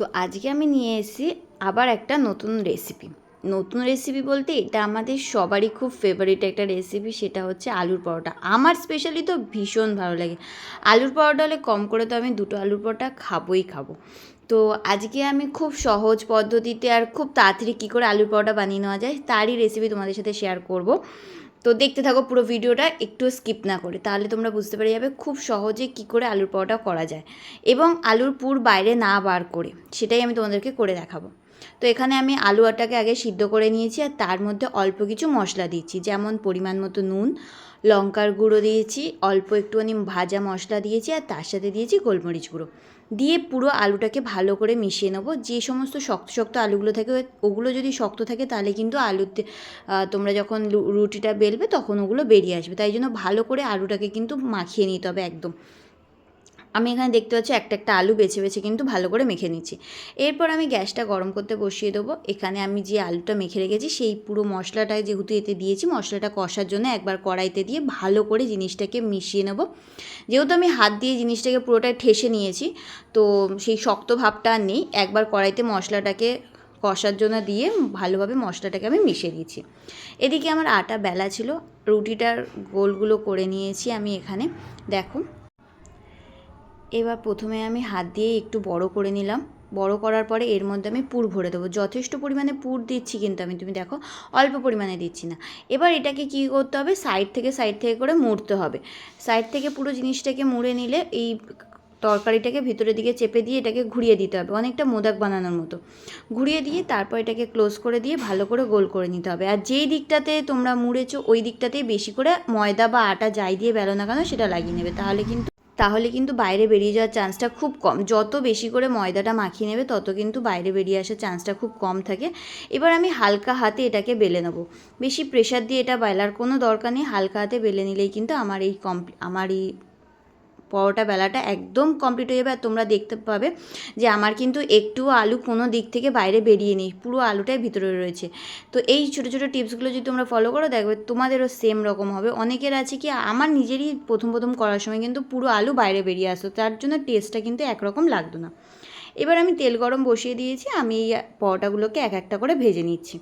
তো আজকে আমি নিয়ে এসেছি আবার একটা নতুন রেসিপি নতুন রেসিপি বলতে এটা আমাদের সবারই খুব ফেভারিট একটা রেসিপি সেটা হচ্ছে আলুর পরোটা। আমার স্পেশালি তো ভীষণ ভালো লাগে। আলুর পরোটা হলে কম করে তো আমি দুটো আলুর পরোটা খাবোই খাব। তো আজকে আমি খুব সহজ পদ্ধতিতে আর খুব তাড়াতাড়ি কী করে আলুর পরোটা বানিয়ে নেওয়া যায়, তারই রেসিপি তোমাদের সাথে শেয়ার করব। তো দেখতে থাকো পুরো ভিডিওটা, একটু স্কিপ না করে, তাহলে তোমরা বুঝতে পেরে যাবে খুব সহজে কি করে আলুর পরোটা করা যায়। এবং আলুর পুর বাইরে না বার করে, সেটাই আমি তোমাদেরকে করে দেখাবো। তো এখানে আমি আলু আটাকে আগে সিদ্ধ করে নিয়েছি আর তার মধ্যে অল্প কিছু মশলা দিচ্ছি। যেমন পরিমাণ মতো নুন, লঙ্কার গুঁড়ো দিয়েছি, অল্প একটুখানি ভাজা মশলা দিয়েছি আর তার সাথে দিয়েছি গোলমরিচ গুঁড়ো। দিয়ে পুরো আলুটাকে ভালো করে মিশিয়ে নেব। যে সমস্ত শক্ত শক্ত আলুগুলো থাকে, ওগুলো যদি শক্ত থাকে তাহলে কিন্তু আলুতে তোমরা যখন রুটিটা বেলবে তখন ওগুলো বেরিয়ে আসবে। তাই জন্য ভালো করে আলুটাকে কিন্তু মাখিয়ে নিতে হবে একদম। আমি এখানে দেখতে পাচ্ছি একটা একটা আলু বেছে বেছে কিন্তু ভালো করে মেখে নিচ্ছি। এরপর আমি গ্যাসটা গরম করতে বসিয়ে দেবো। এখানে আমি যে আলুটা মেখে রেখেছি, সেই পুরো মশলাটা যেহেতু এতে দিয়েছি, মশলাটা কষার জন্য একবার কড়াইতে দিয়ে ভালো করে জিনিসটাকে মিশিয়ে নেব। যেহেতু আমি হাত দিয়ে জিনিসটাকে পুরোটাই ঠেসে নিয়েছি, তো সেই শক্ত ভাবটা আর নেই। একবার কড়াইতে মশলাটাকে কষার জন্য দিয়ে ভালোভাবে মশলাটাকে আমি মিশিয়ে দিয়েছি এদিকে আমার আটা বেলা ছিল, রুটিটার গোলগুলো করে নিয়েছি আমি এখানে। দেখো এবার প্রথমে আমি হাত দিয়ে একটু বড় করে নিলাম। বড় করার পরে এর মধ্যে আমি পুর ভরে দেবো। যথেষ্ট পরিমাণে পুর দিচ্ছি কিন্তু আমি, তুমি দেখো, অল্প পরিমাণে দিচ্ছি না। এবার এটাকে কী করতে হবে? সাইড থেকে সাইড থেকে করে মুড়তে হবে। সাইড থেকে পুরো জিনিসটাকে মুড়ে নিলে এই তরকারিটাকে ভিতরের দিকে চেপে দিয়ে এটাকে ঘুরিয়ে দিতে হবে। অনেকটা মোদাক বানানোর মতো। ঘুরিয়ে দিয়ে তারপর এটাকে ক্লোজ করে দিয়ে ভালো করে গোল করে নিতে হবে। আর যেই দিকটাতে তোমরা মুড়েছো, ওই দিকটাতেই বেশি করে ময়দা বা আটা যাই দিয়ে বেলো না কেন, সেটা লাগিয়ে নেবে। তাহলে কিন্তু তাহলে কিন্তু বাইরে বেরিয়ে যাওয়ার চান্সটা খুব কম। যত বেশি করে ময়দাটা মাখিয়ে নেবে, তত কিন্তু বাইরে বেরিয়ে আসার চান্সটা খুব কম থাকে। এবার আমি হালকা হাতে এটাকে বেলে নেব। বেশি প্রেশার দিয়ে এটা বেলার কোনো দরকার নেই। হালকা হাতে বেলে নিলেই কিন্তু আমার এই কম আমার এই পরোটা বেলাটা একদম কমপ্লিট হয়ে যাবে। আর তোমরা দেখতে পাবে যে আমার কিন্তু একটু আলু কোনো দিক থেকে বাইরে বেরিয়ে নেই, পুরো আলুটাই ভিতরে রয়েছে। তো এই ছোটো ছোটো টিপসগুলো যদি তোমরা ফলো করো, দেখবে তোমাদেরও সেম রকম হবে। অনেকের আছে কি, আমার নিজেরই প্রথম প্রথম করার সময় কিন্তু পুরো আলু বাইরে বেরিয়ে আসতো, তার জন্য টেস্টটা কিন্তু একরকম লাগতো না। এবার আমি তেল গরম বসিয়ে দিয়েছি, আমি এই পরোটাগুলোকে এক একটা করে ভেজে নিচ্ছি।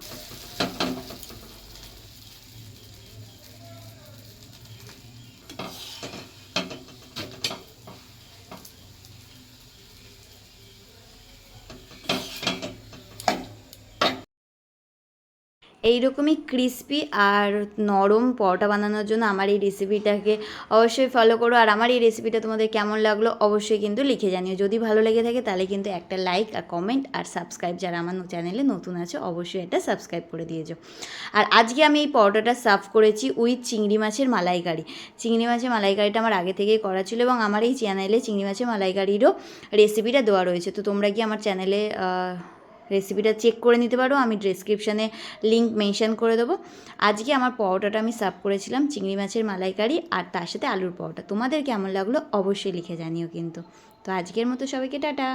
এইরকমই ক্রিস্পি আর নরম পরোটা বানানোর জন্য আমার এই রেসিপিটাকে অবশ্যই ফলো করো। আর আমার এই রেসিপিটা তোমাদের কেমন লাগল অবশ্যই কিন্তু লিখে জানিও। যদি ভালো লেগে থাকে তাহলে কিন্তু একটা লাইক আর কমেন্ট আর সাবস্ক্রাইব যারা আমার চ্যানেলে নতুন আছে, অবশ্যই এটা সাবস্ক্রাইব করে দিয়েছ আর আজকে আমি এই পরোটাটা সার্ভ করেছি উইথ চিংড়ি মাছের মালাইকারি। চিংড়ি মাছের মালাইকারিটা আমার আগে থেকেই করা ছিল এবং আমার এই চ্যানেলে চিংড়ি মাছের মালাইকারিরও রেসিপিটা দেওয়া রয়েছে। তো তোমরা কি আমার চ্যানেলে রেসিপিটা চেক করে নিতে পারো, আমি ডিসক্রিপশানে লিঙ্ক মেনশান করে দেবো। আজকে আমার পরোটাটা আমি সার্ভ করেছিলাম চিংড়ি মাছের মালাইকারি আর তার সাথে আলুর পরোটা। তোমাদের কেমন লাগল অবশ্যই লিখে জানিও কিন্তু। তো আজকের মতো সবাইকে টাটা।